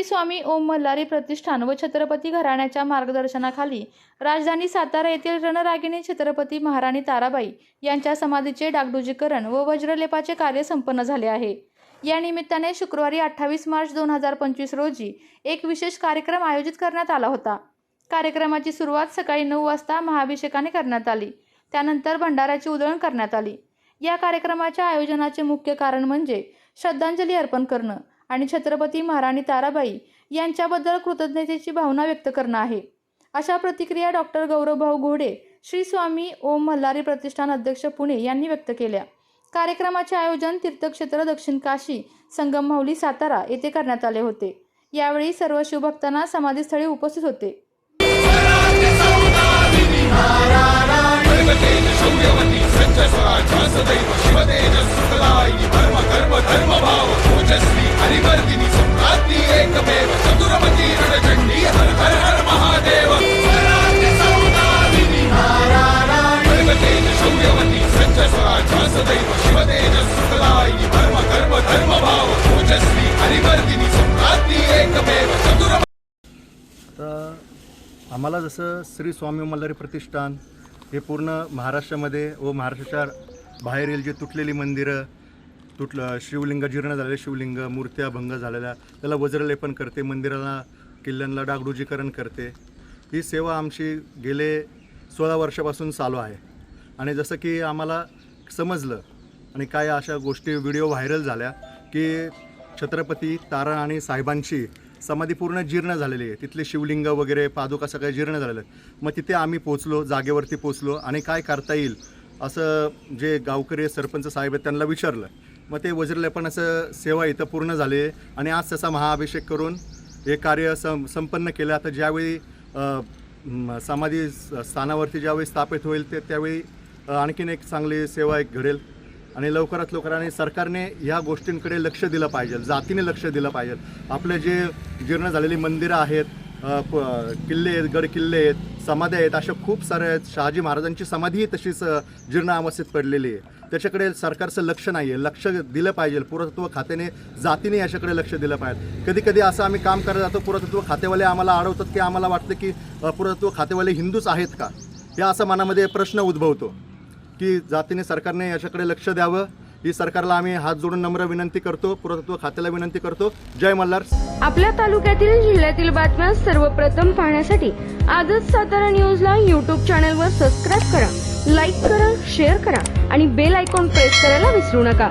श्री स्वामी ओम मल्हारी प्रतिष्ठान व छत्रपती घराण्याच्या मार्गदर्शनाखाली राजधानी सातारा येथील रणरागिणी छत्रपती महाराणी ताराबाई यांच्या समाधीचे डागडुजीकरण व वज्रलेपाचे कार्य संपन्न झाले आहे. या निमित्ताने शुक्रवारी अठ्ठावीस मार्च दोन हजार पंचवीस रोजी एक विशेष कार्यक्रम आयोजित करण्यात आला होता. कार्यक्रमाची सुरुवात सकाळी नऊ वाजता महाभिषेकाने करण्यात आली. त्यानंतर भंडाऱ्याची उधळण करण्यात आली. या कार्यक्रमाच्या आयोजनाचे मुख्य कारण म्हणजे श्रद्धांजली अर्पण करणं. आणि छत्रपती महाराणी ताराबाई यांच्याबद्दल कृतज्ञतेची भावना व्यक्त करणं आहे. अशा प्रतिक्रिया डॉक्टर गौरवभाऊ घोडे श्री स्वामी ओम मल्हारी प्रतिष्ठान अध्यक्ष पुणे यांनी व्यक्त केल्या. कार्यक्रमाचे आयोजन तीर्थक्षेत्र दक्षिण काशी संगम माहुली सातारा येथे करण्यात आले होते. यावेळी सर्व शिवभक्तांना समाधीस्थळी उपस्थित होते. हरिवर्दिनी सम्राज्ञी एकमेव चतुरमती रणचण्डी हर हर हर महादेव। शौर्यवती सज्ज सदैव शिवतेज सुखदायिनी धर्म कर्म धर्म भाव हरिवर्दिनी सम्राज्ञी एकमेव आम्हाला जसं श्री स्वामी मल्हारी प्रतिष्ठान हे पूर्ण महाराष्ट्रामध्ये व महाराष्ट्राच्या बाहेरील जे तुटलेली मंदिरं तुटलं शिवलिंग जीर्ण झालेले शिवलिंग मूर्त्या भंग झालेल्या त्याला वज्रलेपन करते मंदिराला किल्ल्यांना डागडुजीकरण करते. ही सेवा आमची गेले सोळा वर्षापासून चालू आहे. आणि जसं की आम्हाला समजलं आणि काय अशा गोष्टी व्हिडिओ व्हायरल झाल्या की छत्रपती तारा आणि साहेबांची समाधी पूर्ण जीर्ण झालेली आहे. तिथले शिवलिंग वगैरे पादुका सगळ्या जीर्ण झालेलं मग तिथे आम्ही पोचलो जागेवरती पोचलो आणि काय करता येईल असं जे गावकरी सरपंच साहेब आहेत त्यांना विचारलं. मग ते वज्रलेपनाचं सेवा इथं पूर्ण झाली आहे आणि आज त्याचा महाअभिषेक करून हे कार्य सं संपन्न केलं. आता ज्यावेळी समाधी स्थानावरती ज्यावेळी स्थापित होईल ते त्यावेळी आणखीन एक चांगली सेवा एक घडेल. आणि लवकरात लवकर आणि सरकारने ह्या गोष्टींकडे लक्ष दिलं पाहिजे जातीने लक्ष दिलं पाहिजे. आपले जे जीर्ण झालेली मंदिरं आहेत किल्ले आहेत गड किल्ले आहेत समाध्या आहेत अशा खूप साऱ्या आहेत. शहाजी महाराजांची समाधीही तशीच जीर्ण अवस्थेत पडलेली आहे. त्याच्याकडे सरकारचं लक्ष नाही आहे लक्ष दिलं पाहिजे. पुरातत्व खात्याने जातीने याच्याकडे लक्ष दिलं पाहिजे. कधी कधी असं आम्ही काम करत जातो पुरातत्व खातेवाले आम्हाला अडवतात की आम्हाला वाटतं की पुरातत्व खातेवाले हिंदूच आहेत का? हे असा मनामध्ये प्रश्न उद्भवतो. की जातीने सरकारने याच्याकडे लक्ष द्यावं. ही सरकारला आम्ही हात जोडून नम्र विनंती करतो पुरातत्व खात्याला विनंती करतो. जय मल्हार. आपल्या तालुक्यातील जिल्ह्यातील बातम्या सर्वप्रथम पाहण्यासाठी आजच सातारा न्यूजला यूट्यूब चॅनलवर सबस्क्राईब करा लाईक करा शेअर करा आणि बेल आयकॉन प्रेस करायला विसरू नका.